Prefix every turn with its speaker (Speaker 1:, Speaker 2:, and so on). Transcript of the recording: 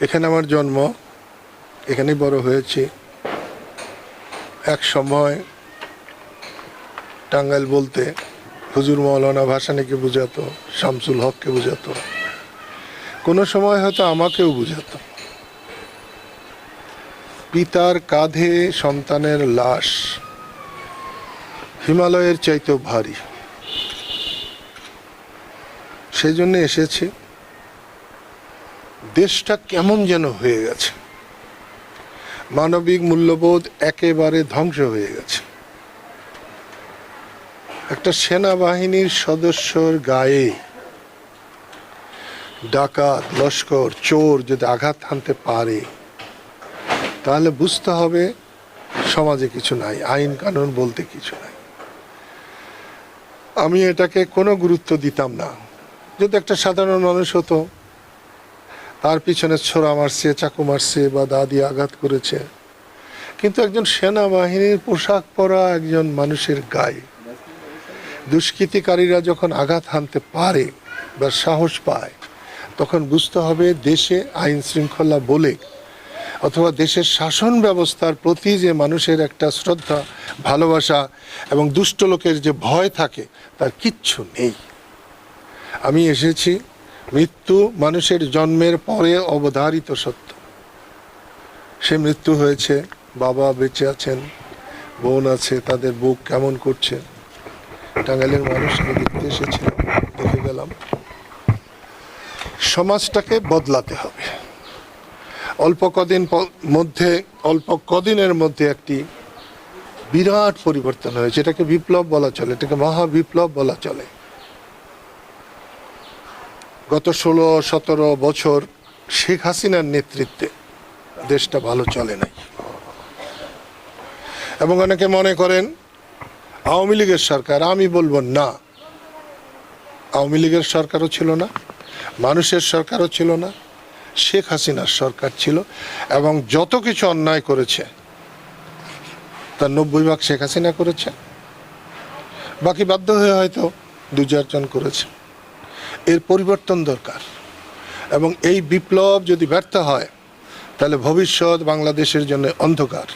Speaker 1: এখানে আমার জন্ম, এখানেই বড় হয়েছি। এক সময় টাঙ্গাইল বলতে হুজুর মৌলানা ভাসানিকে বুঝাতো, শামসুল হককে বুঝাতো। কোনো সময় হয়তো আমাকেও বুঝাতো। পিতার কাঁধে সন্তানের লাশ। হিমালয়ের চাইতেও ভারী। সেই জন্য এসেছি। দেশটা কেমন যেন হয়ে গেছে। মানবিক মূল্যবোধ একেবারে ধ্বংস হয়ে গেছে। একটা সেনাবাহিনীর সদস্যর গায়ে ডাকাত, লস্কর, চোর যদি আঘাত হানতে পারে, তাহলে বুঝতে হবে সমাজে কিছু নাই, আইন কানুন বলতে কিছু নাই। আমি এটাকে কোনো গুরুত্ব দিতাম না। যদি একটা সাধারণ মানুষ হতো তার পিছনে ছোড়া মারছে, চাকু মারছে বা দা দিয়ে আঘাত করেছে। কিন্তু একজন সেনাবাহিনীর পোশাক পরা একজন মানুষের গায়ে দুষ্কৃতিকারীরা যখন আঘাত হানতে পারে বা সাহস পায়, তখন বুঝতে হবে দেশে আইন শৃঙ্খলা বলে অথবা দেশের শাসন ব্যবস্থার প্রতি যে মানুষের একটা শ্রদ্ধা, ভালোবাসা এবং দুষ্ট লোকের যে ভয় থাকে, তার কিচ্ছু নেই। আমি এসেছি মৃত্যু মানুষের জন্মের পরে অবধারিত সত্য। সে মৃত্যু হয়েছে, বাবা বেঁচে আছেন, বোন আছে, তাদের বুক কেমন করছে? টাঙ্গাইলের মানুষকে দেখতে এসেছিলাম দেখে গেলাম। সমাজটাকে বদলাতে হবে। অল্প কদিন মধ্যে, অল্প কদিনের মধ্যে একটি বিরাট পরিবর্তন হয়েছে। এটাকে বিপ্লব বলা চলে, এটাকে মহা বিপ্লব বলা চলে। গত ষোলো, সতেরো বছর শেখ হাসিনার নেতৃত্বে দেশটা ভালো চলে নাই। এবং অনেকে মনে করেন, আওয়ামী লীগের সরকার, আমি বলব না। আওয়ামী লীগের সরকারও ছিল না, মানুষের সরকারও ছিল না, শেখ হাসিনার সরকার ছিল, এবং যত কিছু অন্যায় করেছে, তার নব্বই ভাগ শেখ হাসিনা করেছে। বাকি বাধ্য হয়ে হয়তো দু চারজন করেছে। এর পরিবর্তন দরকার। এবং এই বিপ্লব যদি ব্যর্থ হয় তাহলে ভবিষ্যৎ বাংলাদেশের জন্য অন্ধকার।